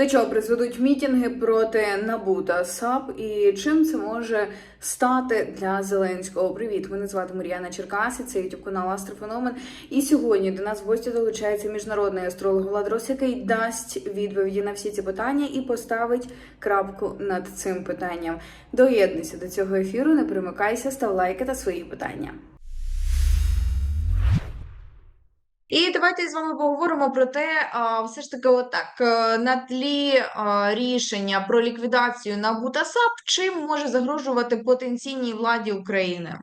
До чого призведуть мітінги проти НАБУ та САП і чим це може стати для Зеленського? Привіт! Мене звати Мар'яна Черкаси, це youtube канал Астрофеномен. І сьогодні до нас в гості долучається міжнародний астролог Влад Рос, який дасть відповіді на всі ці питання і поставить крапку над цим питанням. Доєднуйся до цього ефіру, не примикайся, став лайки та свої питання. І давайте з вами поговоримо про те, а, все ж таки, отак, е, на тлі а, рішення про ліквідацію НАБУ та САП, чим може загрожувати потенційній владі України?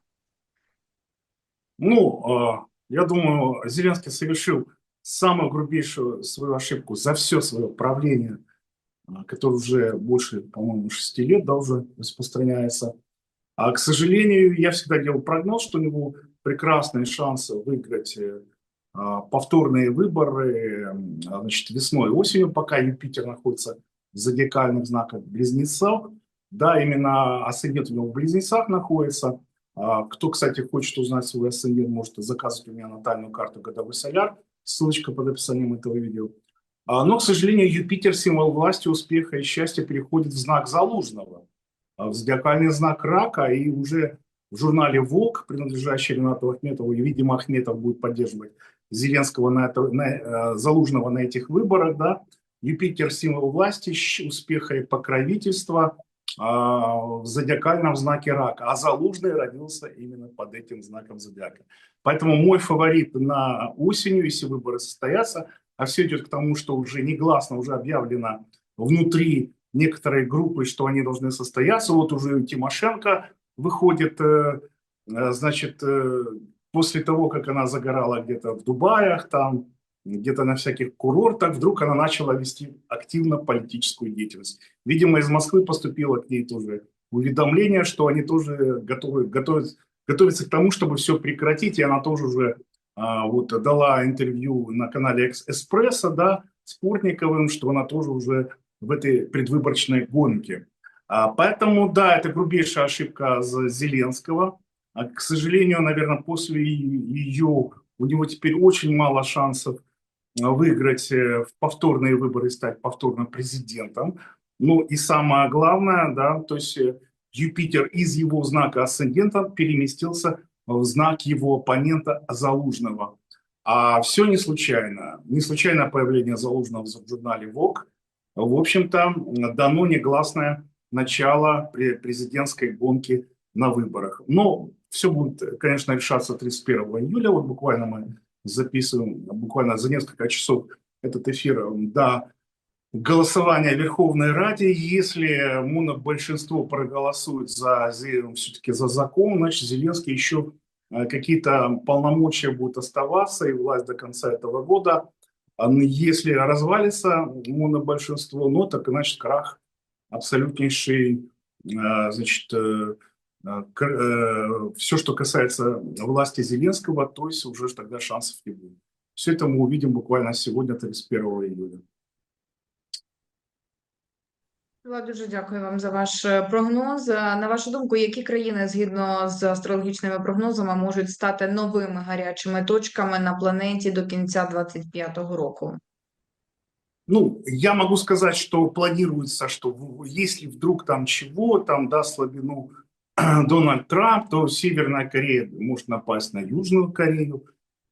Ну, э, я думаю, Зеленский совершил самую грубейшую свою ошибку за все свое правление, э, которое уже больше, по-моему, шести лет да, уже распространяется. А, к сожалению, я всегда делал прогноз, что у него прекрасные шансы выиграть э, а, повторные выборы м, а, значит, весной и осенью, пока Юпитер находится в зодиакальных знаках Близнецов. Да, именно асцендент у него в Близнецах находится. А, Кто, кстати, хочет узнать свой асцендент, может заказывать у меня натальную карту «Годовой соляр». Ссылочка под описанием этого видео. А, Но, к сожалению, Юпитер, символ власти, успеха и счастья, переходит в знак Залужного, а, в зодиакальный знак Рака, и уже в журнале ВОК, принадлежащий Ренату Ахметову, и, видимо, Ахметов будет поддерживать Зеленского на это, на, э, Залужного на этих выборах, да. Юпитер – символ власти, успеха и покровительства а, в зодиакальном знаке рака, а Залужный родился именно под этим знаком зодиака. Поэтому мой фаворит на осенью, если выборы состоятся, а все идет к тому, что уже негласно уже объявлено внутри некоторой группы, что они должны состояться. Вот уже Тимошенко выходит, э, э, значит, э, после того, как она загорала где-то в Дубаях, там, где-то на всяких курортах, вдруг она начала вести активно политическую деятельность. Видимо, из Москвы поступило к ней тоже уведомление, что они тоже готовы, готовят, готовятся к тому, чтобы все прекратить, и она тоже уже а, вот дала интервью на канале «Экс- Эспрессо, да, Спортниковым, что она тоже уже в этой предвыборочной гонке. А, поэтому, да, это грубейшая ошибка Зеленского. А, к сожалению, наверное, после ее у него теперь очень мало шансов а, выиграть э, в повторные выборы и стать повторным президентом. Ну и самое главное, да, то есть э, Юпитер из его знака асцендента переместился в знак его оппонента Залужного. А все не случайно. Не случайно появление Залужного в журнале ВОК. В общем-то, дано негласное начало пре- президентской гонки на выборах. Но все будет, конечно, решаться 31 июля. Вот буквально мы записываем, буквально за несколько часов этот эфир до голосования Верховной Раде. Если монобольшинство проголосует за, все-таки за закон, значит, Зеленский еще э, какие-то полномочия будут оставаться и власть до конца этого года. А Если развалится монобольшинство, ну, так значит, крах абсолютнейший, э, значит, все, что касается власти Зеленского, то есть уже ж тогда шансов не будет. Все это мы увидим буквально сегодня, 31 июля. Влад, дуже дякую вам за ваш е, прогноз. Е, На вашу думку, які країни згідно з астрологічними прогнозами можуть стати новими гарячими точками на планеті до кінця 25-го року? Ну, я могу сказать, что планируется, что если вдруг там чего, там даст слабину Дональд Трамп, то Северная Корея может напасть на Южную Корею.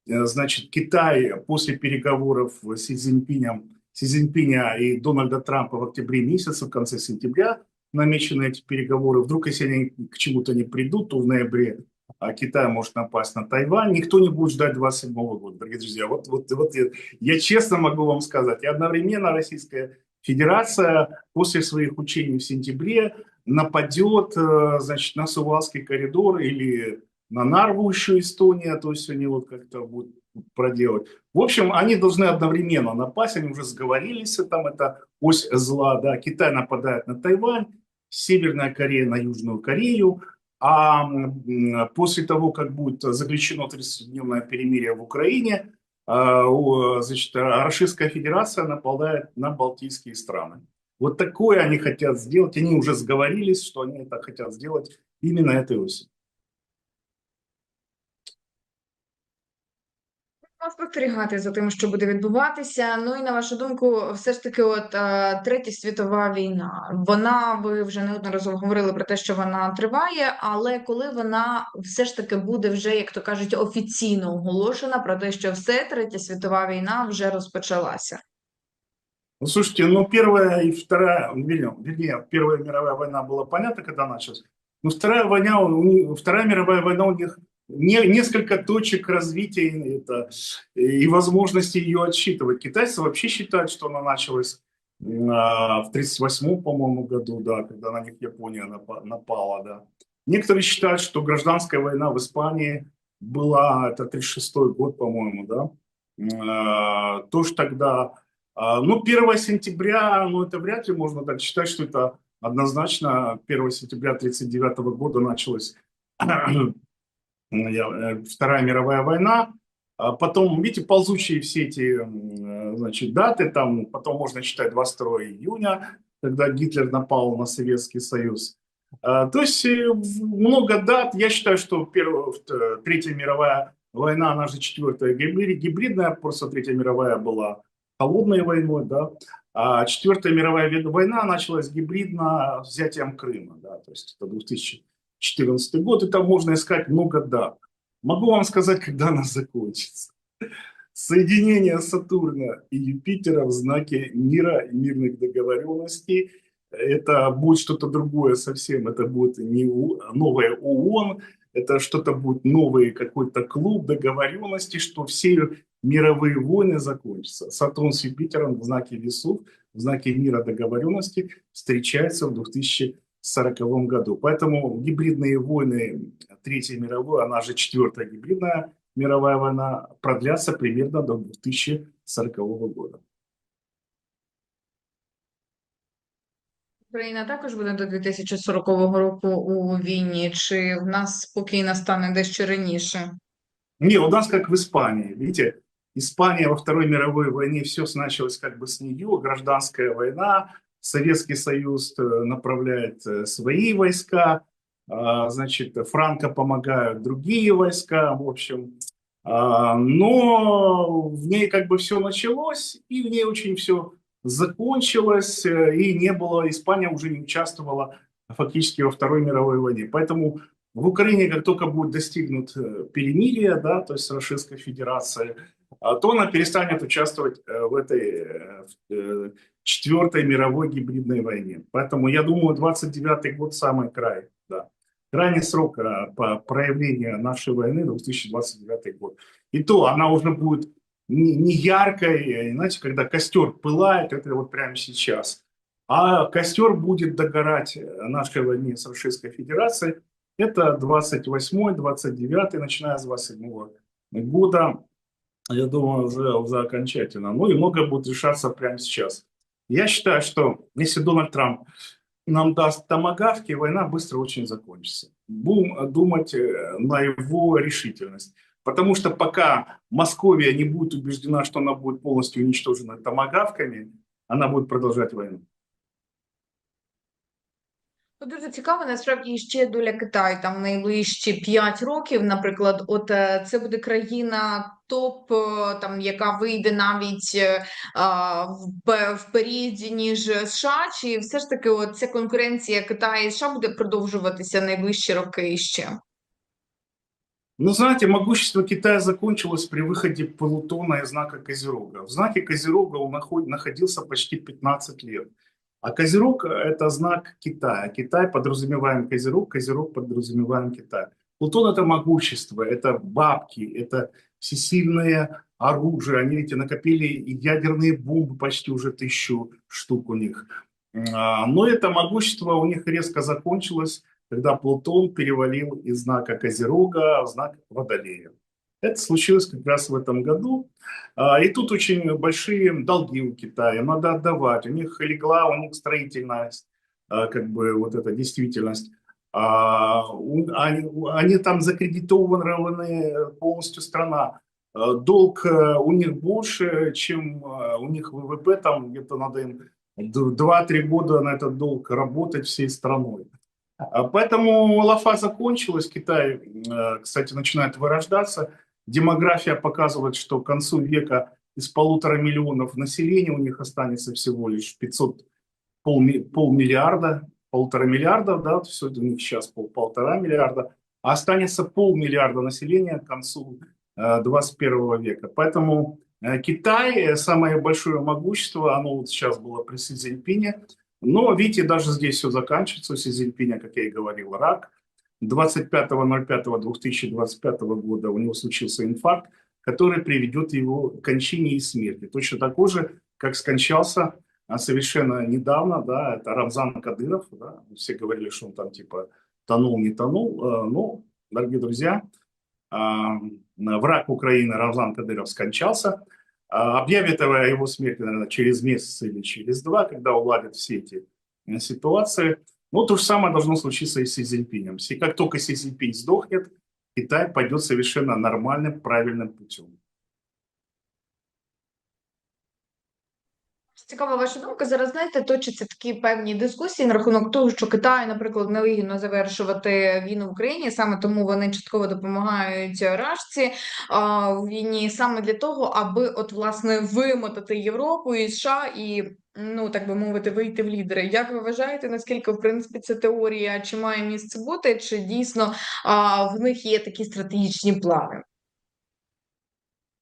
Э, Значит, Китай после переговоров с Си Цзиньпинем, Си Цзиньпиня и Дональда Трампа в октябре месяце, в конце сентября намечены эти переговоры. Вдруг, если они к чему-то не придут, то в ноябре а, Китай может напасть на Тайвань. Никто не будет ждать 27 года, дорогие друзья. Вот, вот, вот я, я честно могу вам сказать. И одновременно Российская Федерация после своих учений в сентябре нападет, э, значит, на Сувалский коридор или на Нарву еще Эстония, то есть они вот как-то будут проделать. В общем, они должны одновременно напасть, они уже сговорились, там это ось зла, да, Китай нападает на Тайвань, Северная Корея на Южную Корею, а после того, как будет заключено 30-дневное перемирие в Украине, а, значит, Российская Федерация нападает на Балтийские страны. Вот такое они хотят сделать. Они уже сговорились, что они это хотят сделать именно этой осенью. Спостерігати за тим, що буде відбуватися. Ну і на вашу думку, все ж таки, от е, третя світова війна. Вона ви вже неодноразово говорили про те, що вона триває, але коли вона все ж таки буде вже, як то кажуть, офіційно оголошена про те, що все третя світова війна вже розпочалася. Ну, слушайте, ну первая и вторая, вернее, первая мировая война была понятно, когда началась. Но вторая война, вторая мировая война у них не, несколько точек развития это, и возможности ее отсчитывать. Китайцы вообще считают, что она началась а, в 38 по-моему, году, да, когда на них Япония напа- напала, да. Некоторые считают, что гражданская война в Испании была, это 36 год, по-моему, да. А, Тоже тогда а, Ну, 1 сентября, ну, это вряд ли можно так считать, что это однозначно 1 сентября 1939 года началась э, Вторая мировая война. А потом, видите, ползучие все эти, э, значит, даты, там, потом можно считать 22 июня, когда Гитлер напал на Советский Союз. А, То есть э, много дат. Я считаю, что первая, Третья мировая война, она же четвертая гибри- гибридная, просто Третья мировая была холодной войной, да, а Четвертая мировая война началась гибридно взятием Крыма, да, то есть это 2014 год, и там можно искать много дат. Могу вам сказать, когда она закончится. Соединение Сатурна и Юпитера в знаке мира и мирных договоренностей. Это будет что-то другое совсем. Это будет не У- новое ООН, это что-то будет новый какой-то клуб договоренностей, что все мировые войны закончатся. Сатурн с Юпитером в знаке весов, в знаке мира договоренности встречаются в 2040 году. Поэтому гибридные войны Третьей мировой, она же четвертая гибридная мировая война, продлятся примерно до 2040 года. Україна також буде до 2040 року у війні, чи в нас спокійно стане дещо раніше? Не, у нас как в Испании, видите, Испания во Второй мировой войне все началось как бы с нее, гражданская война, Советский Союз э, направляет э, свои войска, а, значит, Франко помогают другие войска, в общем. А, Но в ней как бы все началось, и в ней очень все закончилось, э, и не было, Испания уже не участвовала фактически во Второй мировой войне. Поэтому в Украине, как только будет достигнут перемирие, да, то есть с Российской Федерацией, а, то она перестанет участвовать в этой четвертой мировой гибридной войне. Поэтому я думаю, 29 год самый край, да. Крайний срок э, по проявления нашей войны 2029 год. И то она уже будет не, не яркой, э, знаете, когда костер пылает, это вот прямо сейчас. А костер будет догорать э, нашей войне с Российской Федерацией это 28 29 начиная с 27 года, я думаю, уже, уже окончательно. Ну и многое будет решаться прямо сейчас. Я считаю, что если Дональд Трамп нам даст томагавки, война быстро очень закончится. Будем думать э, на его решительность. Потому что пока Московия не будет убеждена, что она будет полностью уничтожена томагавками, она будет продолжать войну. Ну, Дуже цікаво, насправді ще доля Китаю там найближчі 5 років. Наприклад, от е, це буде країна топ, е, там яка вийде навіть е, а, в, в періоді ніж США, чи все ж таки, от ця конкуренція Китаю і США буде продовжуватися найближчі роки ще? Ну, знаете, могущество Китая закончилось при выходе Плутона из знака Козерога. В знаке Козерога он наход- находился почти 15 лет. А Козерог – это знак Китая. Китай подразумеваем Козерог, Козерог подразумеваем Китай. Плутон – это могущество, это бабки, это всесильное оружие. Они, видите, накопили ядерные бомбы почти уже тысячу штук у них. А, Но это могущество у них резко закончилось когда Плутон перевалил из знака Козерога в знак Водолея. Это случилось как раз в этом году. А, И тут очень большие долги у Китая, надо отдавать. У них легла, у них строительность, а, как бы вот эта действительность. А, Они, они там закредитованы полностью страна. Долг э, у них больше, чем у них ВВП, там где-то надо им д- 2-3 года на этот долг работать всей страной. Поэтому лафа закончилась, Китай, э, кстати, начинает вырождаться. Демография показывает, что к концу века из полутора миллионов населения у них останется всего лишь 500, полми- полмиллиарда, полтора миллиарда, да, все у них сейчас пол, полтора миллиарда, а останется полмиллиарда населения к концу э, 21 века. Поэтому э, Китай, э, самое большое могущество, оно вот сейчас было при Си Цзиньпине, но, видите, даже здесь все заканчивается. У Си Цзиньпиня, как я и говорил, рак. 25.05.2025 года у него случился инфаркт, который приведет его к кончине и смерти. Точно такой же, как скончался а, совершенно недавно, да, это Рамзан Кадыров, да, все говорили, что он там типа тонул, не тонул, Э, ну, дорогие друзья, а, враг Украины Рамзан Кадыров скончался, А, объявит его смерти, наверное, через месяц или через два, когда уладят все эти э, ситуации. Ну, то же самое должно случиться и с Си Цзиньпинем. Си- Как только Си сдохнет, Китай пойдет совершенно нормальным, правильным путем. Цікава ваша думка. Зараз знаєте, точаться такі певні дискусії на рахунок того, що Китаю, наприклад, невигідно завершувати війну в Україні, саме тому вони частково допомагають Рашці в війні, саме для того, аби от власне вимотати Європу і США і. Ну, так би мовити, вийти в лідери. Як ви вважаєте, наскільки в принципі ця теорія чи має місце бути, чи дійсно а, в них є такі стратегічні плани?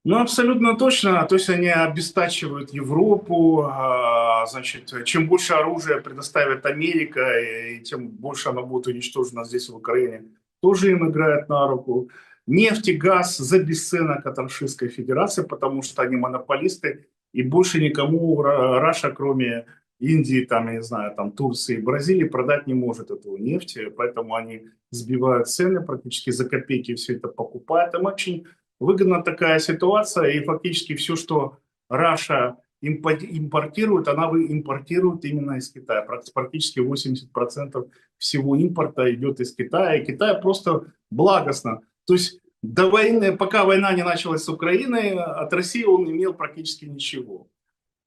Ну, абсолютно точно. То есть они обестачивают Европу. а, Значит, чем больше оружия предоставит Америка, и тем больше оно будет уничтожено здесь, в Украине. Тоже им играет на руку. Нефть и газ за бесценок от Российской Федерации, потому что они монополисты, и больше никому Ра- Раша, кроме Индии, там, я не знаю, там, Турции, Бразилии, продать не может эту нефть, поэтому они сбивают цены практически за копейки, все это покупают. Им очень выгодна такая ситуация, и фактически все, что Раша импо- импортирует, она импортирует именно из Китая. Практи- Практически 80% всего импорта идет из Китая, и Китай просто благостно. То есть до войны, пока война не началась с Украиной, от России он имел практически ничего.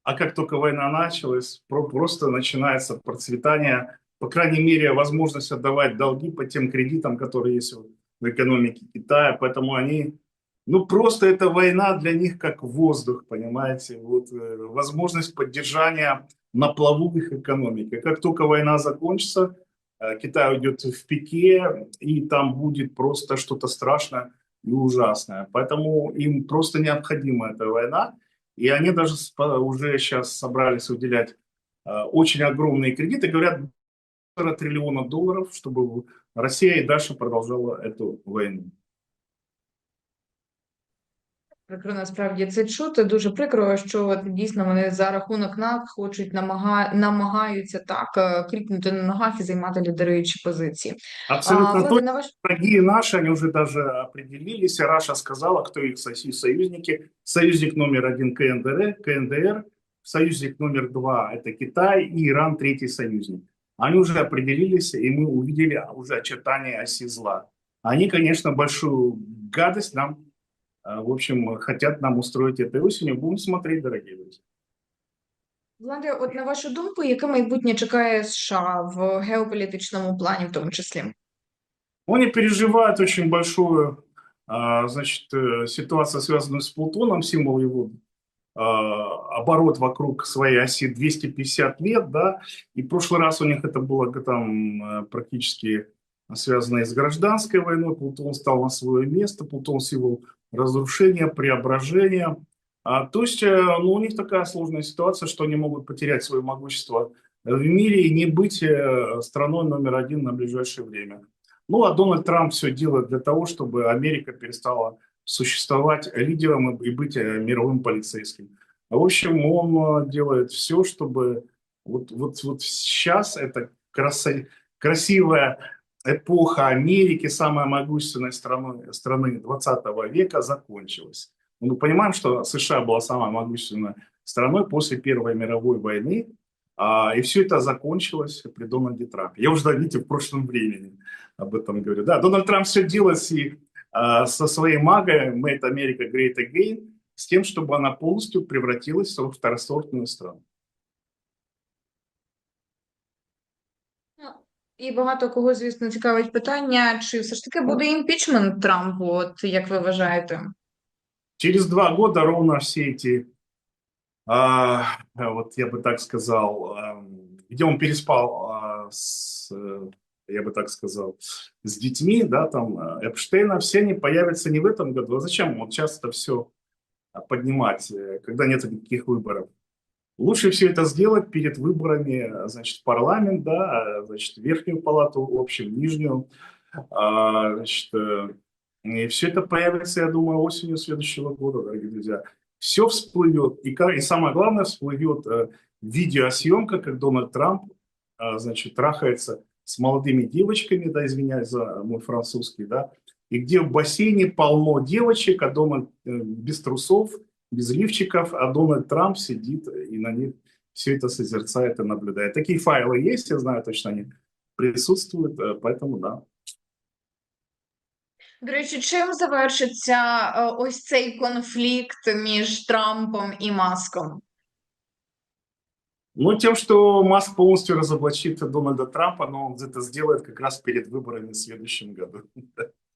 А как только война началась, про- просто начинается процветание, по крайней мере, возможность отдавать долги по тем кредитам, которые есть в- в экономике Китая. Поэтому они, ну просто эта война для них как воздух, понимаете, вот э, возможность поддержания на плаву их экономики. Как только война закончится, э, Китай уйдет в пике, и там будет просто что-то страшное и ужасное. Поэтому им просто необходима эта война. И они даже уже сейчас собрались выделять э, очень огромные кредиты, говорят, триллиона долларов, чтобы Россия и дальше продолжала эту войну. Прикро насправді це чути. Дуже прикро, що от дійсно вони за рахунок нас хочуть намага... намагаються так е, кріпнути на ногах і займати лідируючі позиції. Абсолютно А, точно. ви, на ваш Враги наши, они уже даже определились. и Раша сказала, кто их союз- союзники. Союзник номер один КНДР, КНДР, союзник номер два – это Китай, и Иран – третий союзник. Они уже определились, и мы увидели уже очертания оси зла. Они, конечно, большую гадость нам, э, в общем, хотят нам устроить этой осенью. Будем смотреть, дорогие друзья. Влади, от на вашу думку, яке майбутнє чекає США в геополітичному плані, в тому числі? Они переживают очень большую а, значит, э, ситуацию, связанную с Плутоном, символ его а, оборот вокруг своей оси 250 лет, да, и в прошлый раз у них это было там э, практически связано и с гражданской войной, Плутон стал на свое место, Плутон символ разрушения, преображения, А, то есть э, ну, у них такая сложная ситуация, что они могут потерять свое могущество в мире и не быть э, страной номер один на ближайшее время. Ну, а Дональд Трамп все делает для того, чтобы Америка перестала существовать лидером и быть э, мировым полицейским. В общем, он делает все, чтобы вот, вот, вот сейчас эта краса- красивая эпоха Америки, самой могущественной страной, страны 20 века, закончилась. Мы понимаем, что США была самой могущественной страной после Первой мировой войны, а, и все это закончилось при Дональде Трампе. Я уже, видите, в прошлом времени об этом говорю. Да, Дональд Трамп все делает и, а, со своей магой «Make America Great Again», с тем, чтобы она полностью превратилась в второсортную страну. Ну, І багато кого, звісно, цікавить питання, чи все ж таки буде імпічмент Трампу, от як ви вважаєте? Через два года ровно все эти, а, вот я бы так сказал, а, где он переспал а, с, э, я бы так сказал, с детьми, да, там, э, Эпштейна, все они появятся не в этом году. А зачем вот часто все поднимать, э, когда нет никаких выборов? Лучше все это сделать перед выборами, значит, парламент, да, значит, верхнюю палату, в общем, нижнюю, а, значит, э, и все это появится, я думаю, осенью следующего года, дорогие друзья. Все всплывет, и, и самое главное, всплывет э, видеосъемка, как Дональд Трамп, а, значит, трахается с молодыми девочками, да, извиняюсь за мой французский, да, и где в бассейне полно девочек, а э, без трусов, без лифчиков, а Дональд Трамп сидит и на них все это созерцает и наблюдает. Такие файлы есть, я знаю точно, они присутствуют, э, поэтому да. До речі, чим завершиться е, ось цей конфлікт між Трампом і Маском? Ну, тем, что Маск полностью разоблачит Дональда Трампа, но он это сделает как раз перед выборами в следующем году.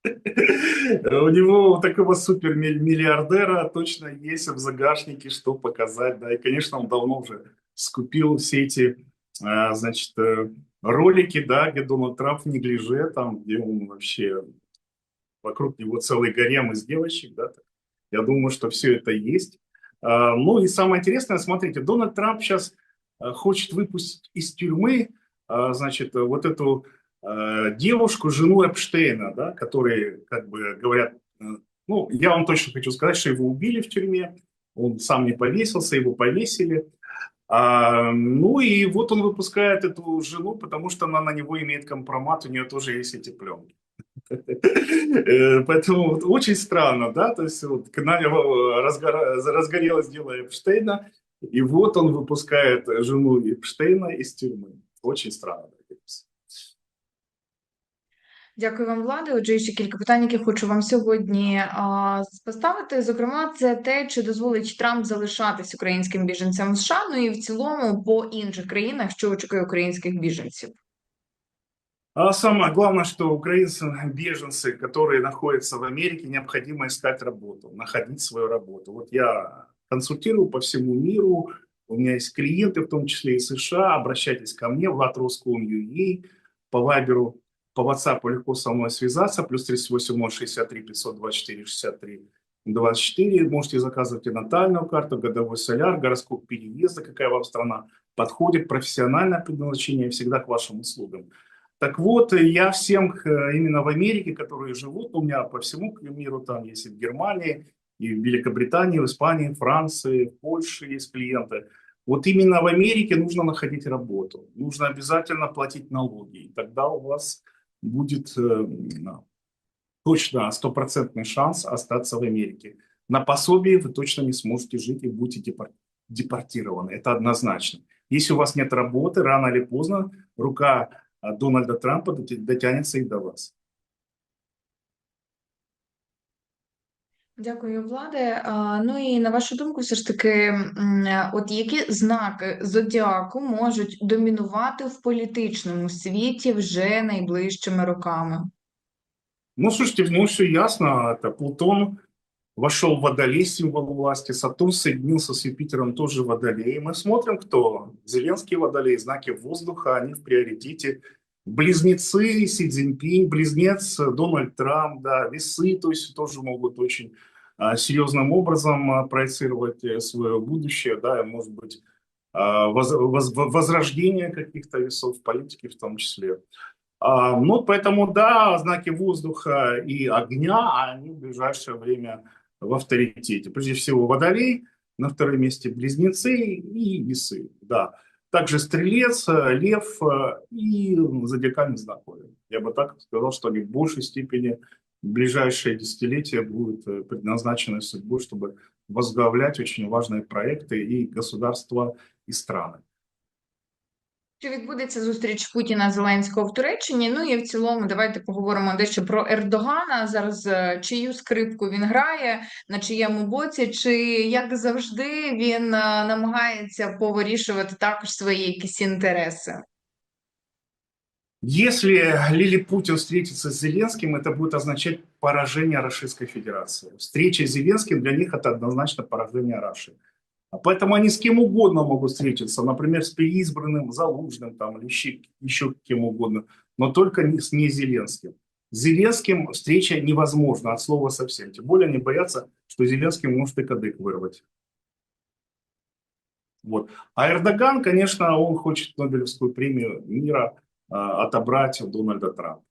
У него у такого супермиллиардера точно есть в загашнике, что показать, да, и, конечно, он давно уже скупил все эти, а, значит, э, ролики, да, где Дональд Трамп в неглиже, там, где он вообще, вокруг него целый гарем из девочек, да, я думаю, что все это есть. А, Ну и самое интересное, смотрите, Дональд Трамп сейчас э, хочет выпустить из тюрьмы, а, значит, э, вот эту э, девушку, жену Эпштейна, да, которые, как бы говорят, э, ну, я вам точно хочу сказать, что его убили в тюрьме, он сам не повесился, его повесили. А, ну и вот он выпускает эту жену, потому что она на него имеет компромат, у нее тоже есть эти пленки. Э, Поэтому очень странно, да, то есть вот его разгора- разгорелось дело Эпштейна, и вот он выпускает жену Эпштейна из тюрьмы. Очень странно. дорогие друзья. Дякую вам, Влади. Отже, ще кілька питань, які хочу вам сьогодні а, поставити. Зокрема, це те, чи дозволить Трамп залишатись українським біженцям в США, ну і в цілому по інших країнах, що очікує українських біженців. А самое главное, что украинцы, беженцы, которые находятся в Америке, необходимо искать работу, находить свою работу. Вот я консультирую по всему миру, у меня есть клиенты, в том числе и США, обращайтесь ко мне, Влад Роском.ua, по Вайберу, по WhatsApp легко со мной связаться, плюс 38 63 524 63 24, можете заказывать и натальную карту, годовой соляр, гороскоп переезда, какая вам страна подходит, профессиональное предназначение всегда к вашим услугам. Так вот, я всем э, именно в Америке, которые живут, у меня по всему миру, там есть и в Германии, и в Великобритании, в Испании, Франции, в Польше есть клиенты. Вот именно в Америке нужно находить работу, нужно обязательно платить налоги, и тогда у вас будет э, м, точно стопроцентный шанс остаться в Америке. На пособии вы точно не сможете жить и будете депор- депортированы, это однозначно. Если у вас нет работы, рано или поздно рука а, Дональда Трампа дотянется и до вас. Дякую, Владе. А, Ну і на вашу думку, все ж таки, м, от які знаки зодіаку можуть домінувати в політичному світі вже найближчими роками? Ну, слушайте, ну все ясно, это Плутон вошел в Водолей, символ власти, Сатурн соединился с Юпитером, тоже в Водолей. И мы смотрим, кто. Зеленский Водолей, знаки воздуха, они в приоритете. Близнецы, Си Цзиньпинь, близнец э, Дональд Трамп, да, весы, то есть тоже могут очень а, серьезным образом а, проецировать э, свое будущее, да, и, может быть, а, воз- воз- возрождение каких-то весов в политике в том числе. А, ну, поэтому, да, знаки воздуха и огня, они в ближайшее время в авторитете. Прежде всего, водолей, на втором месте близнецы и весы, да. Также стрелец, э, лев э, и зодиакальный знак. Я бы так сказал, что они в большей степени в ближайшее десятилетие будут э, предназначены судьбой, чтобы возглавлять очень важные проекты и государства, и страны. Чи відбудеться зустріч Путіна Зеленського в Туреччині? Ну і в цілому, давайте поговоримо дещо про Ердогана. Зараз е, чию скрипку він грає, на чиєму боці, чи як завжди він е, намагається повирішувати також свої якісь інтереси. Если Лили Путин встретится с Зеленским, это будет означать поражение Российской Федерации. Встреча с Зеленским для них это однозначно поражение Раши. А Поэтому они с кем угодно могут встретиться, например, с переизбранным Залужным там, или еще, еще кем угодно, но только не с не Зеленским. С Зеленским встреча невозможна от слова совсем. Тем более они боятся, что Зеленский может и кадык вырвать. Вот. А Эрдоган, конечно, он хочет Нобелевскую премию мира отобрать у Дональда Трампа.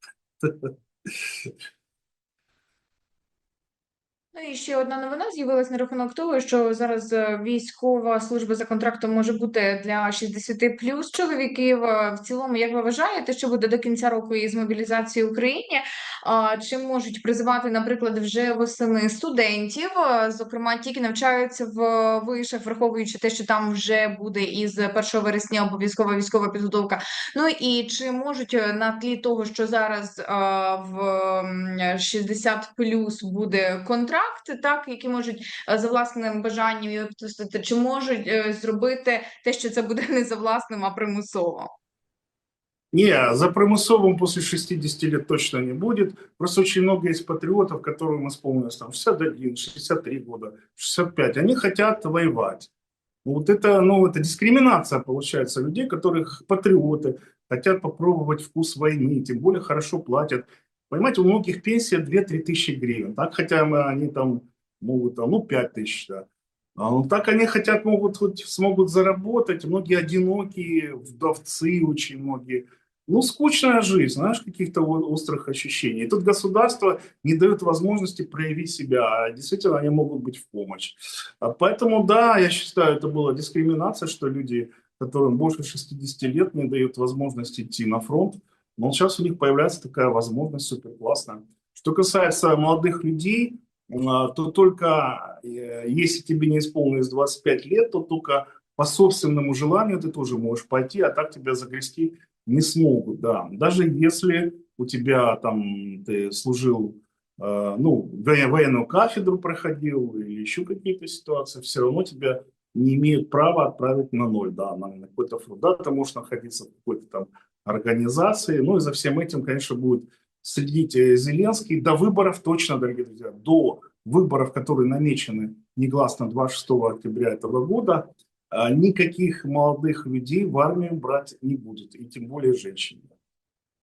Ну і ще одна новина з'явилась на рахунок того, що зараз е, військова служба за контрактом може бути для 60 плюс чоловіків. Е, В цілому, як ви вважаєте, що буде до кінця року із мобілізації в Україні? Чи можуть призивати, наприклад, вже восени студентів, зокрема, тільки навчаються в вишах, враховуючи те, що там вже буде із 1 вересня обов'язкова військова підготовка. Ну і чи можуть е, на тлі того, що зараз в м, 60 плюс буде контракт, так які можуть е, за власним бажанням його підписати, чи можуть е, зробити те, що це буде не за власним, а примусово? Не, за примусовым после 60 лет точно не будет. Просто очень много есть патриотов, которым исполнилось там 61, 63 года, 65. Они хотят воевать. Вот это, ну, это дискриминация, получается, людей, которых патриоты, хотят попробовать вкус войны, тем более хорошо платят. Понимаете, у многих пенсия 2-3 тысячи гривен, так, хотя мы- они там могут, там, ну, 5 тысяч, да. А, ну, так они хотят, могут, хоть смогут заработать, многие одинокие, вдовцы очень многие. Ну, скучная жизнь, знаешь, каких-то острых ощущений. И тут государство не дает возможности проявить себя, а действительно они могут быть в помощь. А Поэтому, да, я считаю, это была дискриминация, что люди, которым больше 60 лет, не дают возможности идти на фронт. Но сейчас у них появляется такая возможность супер классная. Что касается молодых людей, а, то только э, если тебе не исполнилось 25 лет, то только по собственному желанию ты тоже можешь пойти, а так тебя загрести не смогут, да. Даже если у тебя там ты служил, э, ну, во- военную кафедру проходил или еще какие-то ситуации, все равно тебя не имеют права отправить на ноль, да, на, какой-то фронт. Да, ты можешь находиться в какой-то там организации, ну и за всем этим, конечно, будет следить э, Зеленский до выборов точно, дорогие друзья, до выборов, которые намечены негласно 26 октября этого года, никаких молодых людей в армию брать не будут, и тем более женщин.